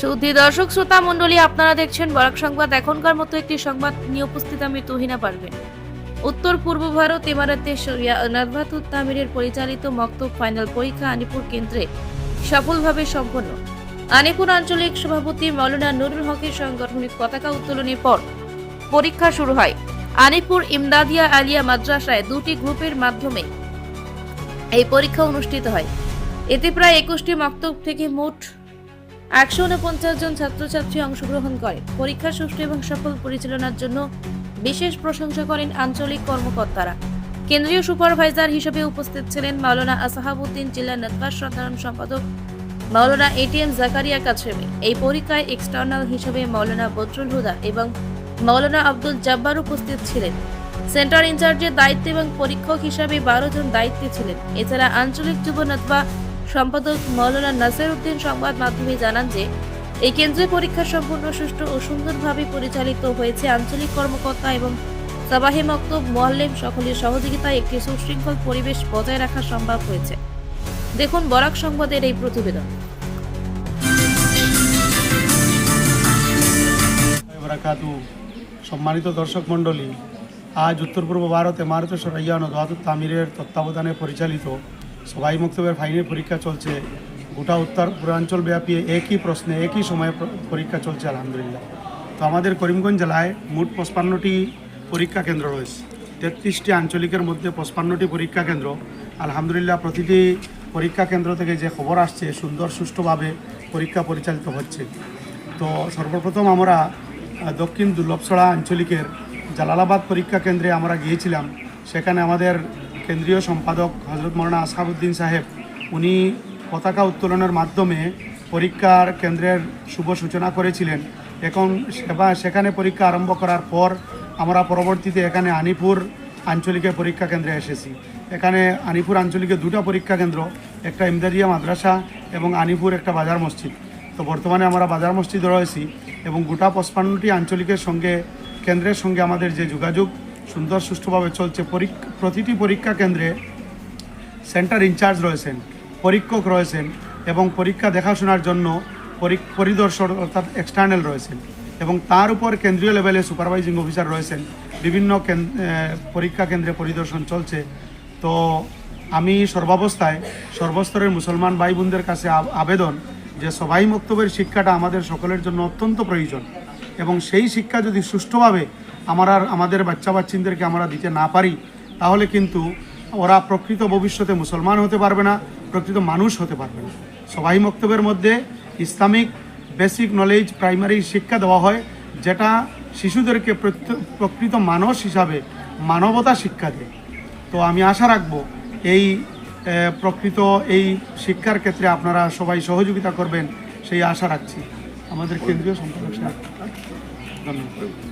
সুধী দর্শক, শ্রোতা মণ্ডলী, আপনারা দেখছেন বরাক সংবাদ। এখনকার মতো একটি সংবাদ নিয়ে উপস্থিত আমি তুহিনা পারবেন উত্তর পূর্ব ভারত, ইমারাতে শরিয়া নাদভাতুত তামিরের পরিচালিত মক্তব ফাইনাল পরীক্ষা আনিপুর কেন্দ্রে সফলভাবে সম্পন্ন। আনিপুর আঞ্চলিক সভাপতি মৌলানা নুরুল হকের সাংগঠনিক পতাকা উত্তোলনের পর পরীক্ষা শুরু হয়। আনিপুর ইমদাদিয়া আলিয়া মাদ্রাসায় দুটি গ্রুপের মাধ্যমে এই পরীক্ষা অনুষ্ঠিত হয়। এতে প্রায় একুশটি মক্তব থেকে মোট একশো উনপঞ্চাশ জন ছাত্রছাত্রী অংশগ্রহণ করে। পরীক্ষা সুষ্ঠু এবং সফল পরিচালনার জন্য বিশেষ প্রশংসা করেন আঞ্চলিক কর্মকর্তারা। কেন্দ্রীয় সুপারভাইজার হিসেবে উপস্থিত ছিলেন মাওলানা আসাহাবুদ্দিন জেলা নেতকার সাধারণ সম্পাদক মাওলানা এটিএম জাকারিয়া কাছেমি। এই পরীক্ষায় এক্সটার্নাল হিসেবে মাওলানা বদরুল হুদা এবং মাওলানা আব্দুল জব্বার উপস্থিত ছিলেন। সেন্টার ইনচার্জের দায়িত্ব এবং পরীক্ষক হিসাবে বারো জন দায়িত্বে ছিলেন। এছাড়া আঞ্চলিক যুব নতবা সম্পাদক মৌলানা নাসির উদ্দিন সংবাদ মাধ্যমে জানান যে, এই কেন্দ্রীয় পরীক্ষা সম্পূর্ণ সুষ্ঠু ও সুন্দরভাবে পরিচালিত হয়েছে আঞ্চলিক কর্মকর্তা এবং সাবাহে মক্তব মোয়াল্লেম সকলের সহযোগিতায় একটি সুশৃঙ্খল পরিবেশ বজায় রাখা সম্ভব হয়েছে। দেখুন বরাক সংবাদের এই প্রতিবেদন। সম্মানিত দর্শক মণ্ডলী, আজ উত্তর পূর্ব ভারতে মারুত সরাইয়া নদাতুল তামিরের তত্ত্বাবধানে পরিচালিত সবাই মক্তবের ফাইনাল পরীক্ষা চলছে। গোটা উত্তর পূর্বাঞ্চল ব্যাপী একই প্রশ্নে একই সময়ে পরীক্ষা চলছে, আলহামদুলিল্লাহ। তো আমাদের করিমগঞ্জ জেলায় মোট পঁচপান্নটি পরীক্ষা কেন্দ্র রয়েছে। তেত্রিশটি আঞ্চলিকের মধ্যে পঁচপান্নটি পরীক্ষা কেন্দ্র। আলহামদুলিল্লাহ, প্রতিটি পরীক্ষা কেন্দ্র থেকে যে খবর আসছে, সুন্দর, সুষ্ঠুভাবে পরীক্ষা পরিচালিত হচ্ছে। তো সর্বপ্রথম আমরা দক্ষিণ দুর্লভছড়া আঞ্চলিকের জালালাবাদ পরীক্ষা কেন্দ্রে আমরা গিয়েছিলাম। সেখানে আমাদের কেন্দ্রীয় সম্পাদক হজরত মৌলানা আসহাবুদ্দিন সাহেব, উনি পতাকা উত্তোলনের মাধ্যমে পরীক্ষার কেন্দ্রের শুভ সূচনা করেছিলেন এখন সেবা, সেখানে পরীক্ষা আরম্ভ করার পর আমরা পরবর্তীতে এখানে আনিপুর আঞ্চলিকের পরীক্ষা কেন্দ্রে এসেছি। এখানে আনিপুর আঞ্চলিকে দুটো পরীক্ষা কেন্দ্র, একটা ইমদাদিয়া মাদ্রাসা এবং আনিপুর একটা বাজার মসজিদ। তো বর্তমানে আমরা বাজার মসজিদে রয়েছি এবং গোটা পঁচপান্নটি আঞ্চলিকের সঙ্গে, কেন্দ্রের সঙ্গে আমাদের যে যোগাযোগ সুন্দর, সুষ্ঠুভাবে চলছে। প্রতিটি পরীক্ষা কেন্দ্রে সেন্টার ইনচার্জ রয়েছেন, পরীক্ষক রয়েছেন এবং পরীক্ষা দেখাশোনার জন্য পরি- পরিদর্শক অর্থাৎ এক্সটার্নাল রয়েছেন এবং তার উপর কেন্দ্রীয় লেভেলে সুপারভাইজিং অফিসার রয়েছেন। বিভিন্ন পরীক্ষা কেন্দ্রে পরিদর্শন চলছে। তো আমি সর্বাবস্থায় সর্বস্তরের মুসলমান ভাই বোনদের কাছে আবেদন যে সবাই মক্তবের শিক্ষাটা আমাদের সকলের জন্য অত্যন্ত প্রয়োজন। এবং সেই শিক্ষা যদি সুষ্ঠুভাবে আমরা আমাদের বাচ্চা বাচ্চিনদেরকে আমরা দিতে না পারি, তাহলে কিন্তু ওরা প্রকৃত ভবিষ্যতে মুসলমান হতে পারবে না, প্রকৃত মানুষ হতে পারবে না। সবাই মক্তবের মধ্যে ইসলামিক বেসিক নলেজ প্রাইমারি শিক্ষা দেওয়া হয়, যেটা শিশুদেরকে প্রকৃত মানুষ হিসাবে মানবতা শিক্ষা দেয়। তো আমি আশা রাখব এই প্রকৃত এই শিক্ষার ক্ষেত্রে আপনারা সবাই সহযোগিতা করবেন, সেই আশা রাখছি। আমাদের কেন্দ্রীয় সম্পাদক সাহেব। Gracias.